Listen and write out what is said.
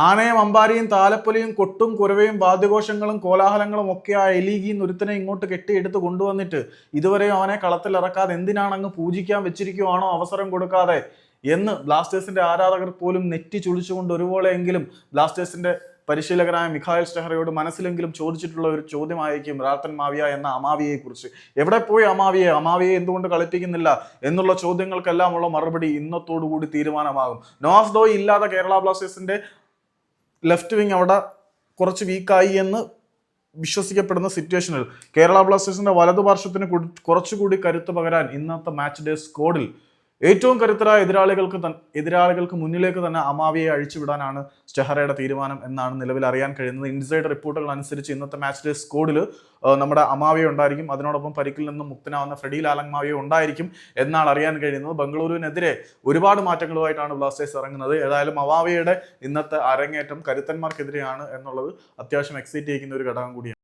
ആനയും അമ്പാരിയും താലപ്പൊലിയും കൊട്ടും കുരവയും വാദ്യഘോഷങ്ങളും കോലാഹലങ്ങളും ഒക്കെ ആ എലീഗി ഒരുത്തനെ ഇങ്ങോട്ട് കെട്ടിയെടുത്ത് കൊണ്ടുവന്നിട്ട് ഇതുവരെയും അവനെ കളത്തിൽ ഇറക്കാതെ എന്തിനാണ് അങ്ങ് പൂജിക്കാൻ വെച്ചിരിക്കുവാണോ അവസരം കൊടുക്കാതെ എന്ന് ബ്ലാസ്റ്റേഴ്സിന്റെ ആരാധകർ പോലും നെറ്റി ചുളിച്ചുകൊണ്ട് ഒരുപോലെയെങ്കിലും ബ്ലാസ്റ്റേഴ്സിന്റെ പരിശീലകനായ മിഖായൽ സ്റ്റെഹറയോട് മനസ്സിലെങ്കിലും ചോദിച്ചിട്ടുള്ള ഒരു ചോദ്യമായിരിക്കും റാത്തൻ മാവിയ എന്ന അമാവിയെ കുറിച്ച് എവിടെ പോയി അമാവിയെ? അമാവിയെ എന്തുകൊണ്ട് കളിപ്പിക്കുന്നില്ല എന്നുള്ള ചോദ്യങ്ങൾക്കെല്ലാം ഉള്ള മറുപടി ഇന്നത്തോടുകൂടി തീരുമാനമാകും. നോസ് ഡോയി ഇല്ലാതെ കേരള ബ്ലാസ്റ്റേഴ്സിന്റെ ലെഫ്റ്റ് വിങ് അവിടെ കുറച്ച് വീക്കായി എന്ന് വിശ്വസിക്കപ്പെടുന്ന സിറ്റുവേഷനിൽ കേരള ബ്ലാസ്റ്റേഴ്സിന്റെ വലതുപാർശ്വത്തിന് കുറച്ചുകൂടി കരുത്ത് പകരാൻ ഇന്നത്തെ മാച്ച് ഡേ സ്കോഡിൽ ഏറ്റവും കരുത്തരായ എതിരാളികൾക്ക് എതിരാളികൾക്ക് മുന്നിലേക്ക് തന്നെ അമാവിയെ അഴിച്ചുവിടാനാണ് സ്റ്റെഹറയുടെ തീരുമാനം എന്നാണ് നിലവിൽ അറിയാൻ കഴിയുന്നത്. ഇൻസൈഡ് റിപ്പോർട്ടുകൾ അനുസരിച്ച് ഇന്നത്തെ മാച്ചിലെ സ്കോഡിൽ നമ്മുടെ അമാവിയ ഉണ്ടായിരിക്കും. അതിനോടൊപ്പം പരിക്കിൽ നിന്നും മുക്തനാവുന്ന ഫ്രെഡി ലാലങ്മാവിയ ഉണ്ടായിരിക്കും എന്നാണ് അറിയാൻ കഴിയുന്നത്. ബംഗളൂരുവിനെതിരെ ഒരുപാട് മാറ്റങ്ങളുമായിട്ടാണ് ബ്ലാസ്റ്റേഴ്സ് ഇറങ്ങുന്നത്. ഏതായാലും അമാവിയയുടെ ഇന്നത്തെ അരങ്ങേറ്റം കരുത്തന്മാർക്കെതിരെയാണ് എന്നുള്ളത് അത്യാവശ്യം എക്സൈറ്റ് ചെയ്യിക്കുന്ന ഒരു ഘടകം കൂടിയാണ്.